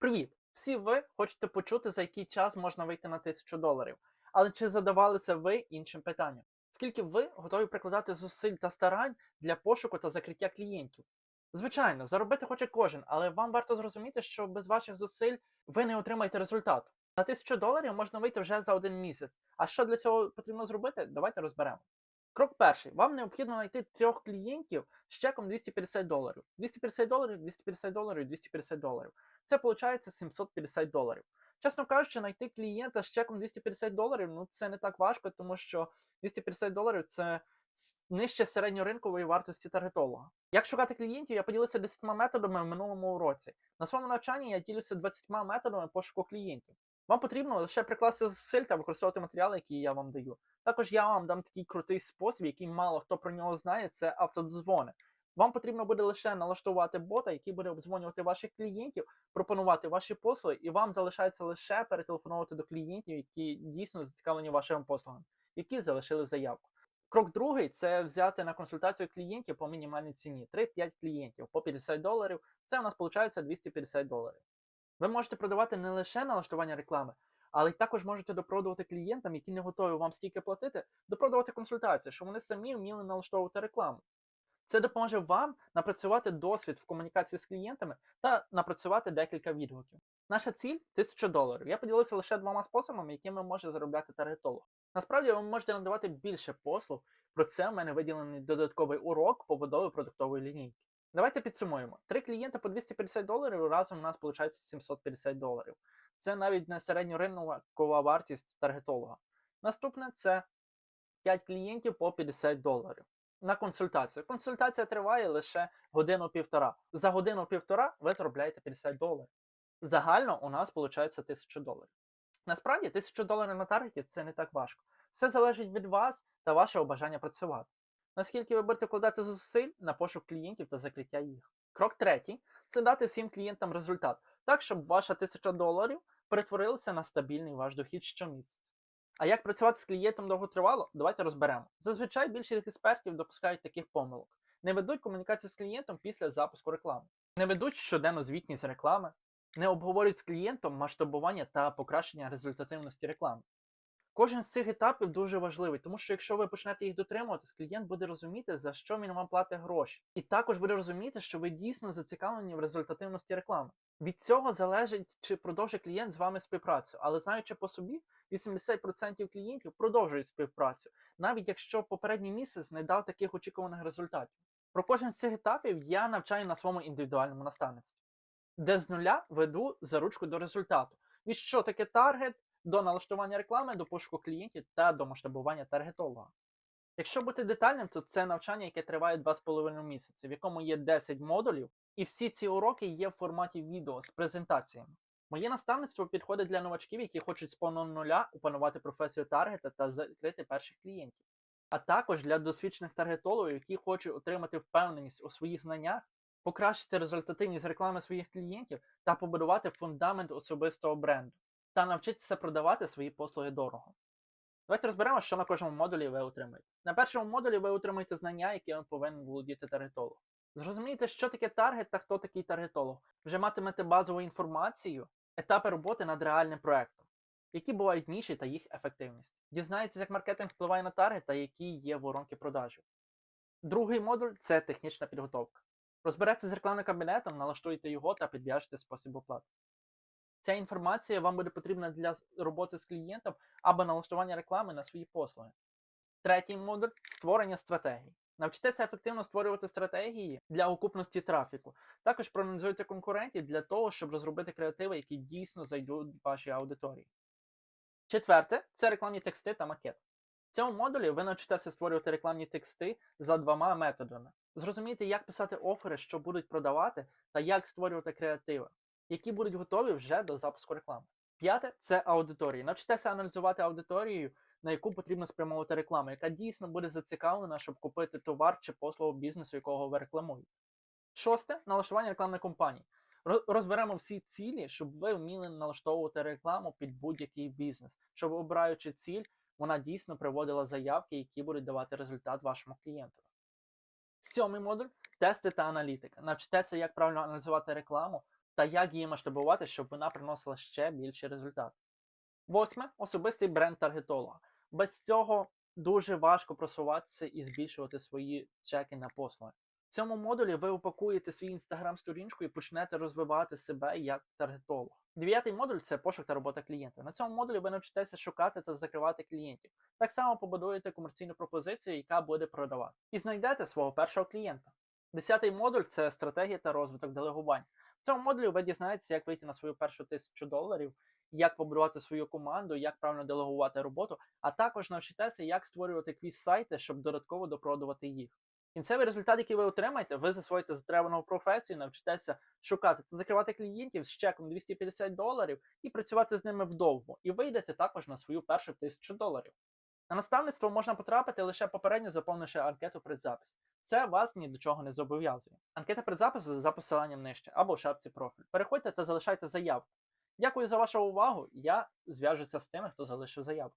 Привіт! Всі ви хочете почути, за який час можна вийти на 1000 доларів. Але чи задавалися ви іншим питанням? Скільки ви готові прикладати зусиль та старань для пошуку та закриття клієнтів? Звичайно, заробити хоче кожен, але вам варто зрозуміти, що без ваших зусиль ви не отримаєте результату. На 1000 доларів можна вийти вже за один місяць. А що для цього потрібно зробити? Давайте розберемо. Крок перший. Вам необхідно знайти трьох клієнтів з чеком 250 доларів. 250 доларів, 250 доларів, 250 доларів. Це виходить 750 доларів. Чесно кажучи, знайти клієнта з чеком 250 доларів, ну це не так важко, тому що 250 доларів це нижче середньоринкової вартості таргетолога. Як шукати клієнтів, я поділився 10 методами в минулому уроці. На своєму навчанні я ділюся 20 методами пошуку клієнтів. Вам потрібно лише прикласти зусиль та використовувати матеріали, які я вам даю. Також я вам дам такий крутий спосіб, який мало хто про нього знає, це автодзвони. Вам потрібно буде лише налаштувати бота, який буде обдзвонювати ваших клієнтів, пропонувати ваші послуги, і вам залишається лише перетелефонувати до клієнтів, які дійсно зацікавлені вашими послугами, які залишили заявку. Крок другий це взяти на консультацію клієнтів по мінімальній ціні 3-5 клієнтів по 50 доларів. Це у нас виходить 250 доларів. Ви можете продавати не лише налаштування реклами, але й також можете допродувати клієнтам, які не готові вам стільки платити, допродувати консультацію, щоб вони самі вміли налаштовувати рекламу. Це допоможе вам напрацювати досвід в комунікації з клієнтами та напрацювати декілька відгуків. Наша ціль 1000 доларів. Я поділився лише двома способами, якими може заробляти таргетолог. Насправді ви можете надавати більше послуг. Про це в мене виділений додатковий урок побудови продуктової лінійки. Давайте підсумуємо. Три клієнта по 250 доларів разом у нас виходить 750 доларів. Це навіть не середньоринкова вартість таргетолога. Наступне це 5 клієнтів по 50 доларів. На консультацію. Консультація триває лише годину-півтора. За годину-півтора ви заробляєте 50 доларів. Загально у нас виходить 1000 доларів. Насправді 1000 доларів на таргеті це не так важко. Все залежить від вас та вашого бажання працювати. Наскільки ви будете вкладати зусиль на пошук клієнтів та закриття їх. Крок третій це дати всім клієнтам результат, так щоб ваша 1000 доларів перетворилася на стабільний ваш дохід щомісяця. А як працювати з клієнтом довготривало, давайте розберемо. Зазвичай більшість експертів допускають таких помилок. Не ведуть комунікацію з клієнтом після запуску реклами, не ведуть щоденну звітність реклами, не обговорюють з клієнтом масштабування та покращення результативності реклами. Кожен з цих етапів дуже важливий, тому що якщо ви почнете їх дотримуватись, клієнт буде розуміти, за що він вам платить гроші, і також буде розуміти, що ви дійсно зацікавлені в результативності реклами. Від цього залежить, чи продовжить клієнт з вами співпрацю, але знаючи по собі, 80% клієнтів продовжують співпрацю, навіть якщо попередній місяць не дав таких очікуваних результатів. Про кожен з цих етапів я навчаю на своєму індивідуальному наставництві, де з нуля веду за ручку до результату. Від що таке таргет, до налаштування реклами, до пошуку клієнтів та до масштабування таргетолога. Якщо бути детальним, то це навчання, яке триває 2,5 місяці, в якому є 10 модулів, і всі ці уроки є в форматі відео з презентаціями. Моє наставництво підходить для новачків, які хочуть з повного нуля опанувати професію таргета та закрити перших клієнтів, а також для досвідчених таргетологів, які хочуть отримати впевненість у своїх знаннях, покращити результативність реклами своїх клієнтів та побудувати фундамент особистого бренду, та навчитися продавати свої послуги дорого. Давайте розберемо, що на кожному модулі ви отримаєте. На першому модулі ви отримаєте знання, якими повинен володіти таргетолог. Зрозумієте, що таке таргет та хто такий таргетолог. Вже матимете базову інформацію, етапи роботи над реальним проектом, які бувають ніші та їх ефективність. Дізнаєтесь, як маркетинг впливає на таргет та які є воронки продажів. Другий модуль це технічна підготовка. Розберетеся з рекламним кабінетом, налаштуєте його та підв'яжете спосіб оплати. Ця інформація вам буде потрібна для роботи з клієнтом або налаштування реклами на свої послуги. Третій модуль створення стратегій. Навчитеся ефективно створювати стратегії для окупності трафіку. Також проаналізуйте конкурентів для того, щоб розробити креативи, які дійсно зайдуть вашій аудиторії. Четверте це рекламні тексти та макет. В цьому модулі ви навчитеся створювати рекламні тексти за двома методами. Зрозумійте, як писати офери, що будуть продавати, та як створювати креативи, які будуть готові вже до запуску реклами. П'яте це аудиторії. Навчитеся аналізувати аудиторію, на яку потрібно спрямовувати рекламу, яка дійсно буде зацікавлена, щоб купити товар чи послугу бізнесу, якого ви рекламуєте. Шосте налаштування рекламної кампанії. Розберемо всі цілі, щоб ви вміли налаштовувати рекламу під будь-який бізнес, щоб обираючи ціль, вона дійсно приводила заявки, які будуть давати результат вашому клієнту. Сьомий модуль тести та аналітика. Навчитеся, як правильно аналізувати рекламу та як її масштабувати, щоб вона приносила ще більший результат. Восьме особистий бренд таргетолога. Без цього дуже важко просуватися і збільшувати свої чеки на послуги. В цьому модулі ви упакуєте свій інстаграм-сторінку і почнете розвивати себе як таргетолог. Дев'ятий модуль це пошук та робота клієнта. На цьому модулі ви навчитеся шукати та закривати клієнтів. Так само побудуєте комерційну пропозицію, яка буде продавати, і знайдете свого першого клієнта. Десятий модуль це стратегія та розвиток делегування. В цьому модулі ви дізнаєтеся, як вийти на свою першу тисячу доларів, як побудувати свою команду, як правильно делегувати роботу, а також навчитеся, як створювати квіз-сайти, щоб додатково допродувати їх. Кінцевий результат, який ви отримаєте, ви засвоїте затребувану професію, навчитеся шукати та закривати клієнтів з чеком 250 доларів і працювати з ними вдовго. І вийдете також на свою першу тисячу доларів. На наставництво можна потрапити лише попередньо заповнивши анкету предзапис. Це вас ні до чого не зобов'язує. Анкета предзапису за посиланням нижче або в шапці профіль. Переходьте та залишайте заявку. Дякую за вашу увагу. Я зв'яжуся з тими, хто залишив заявку.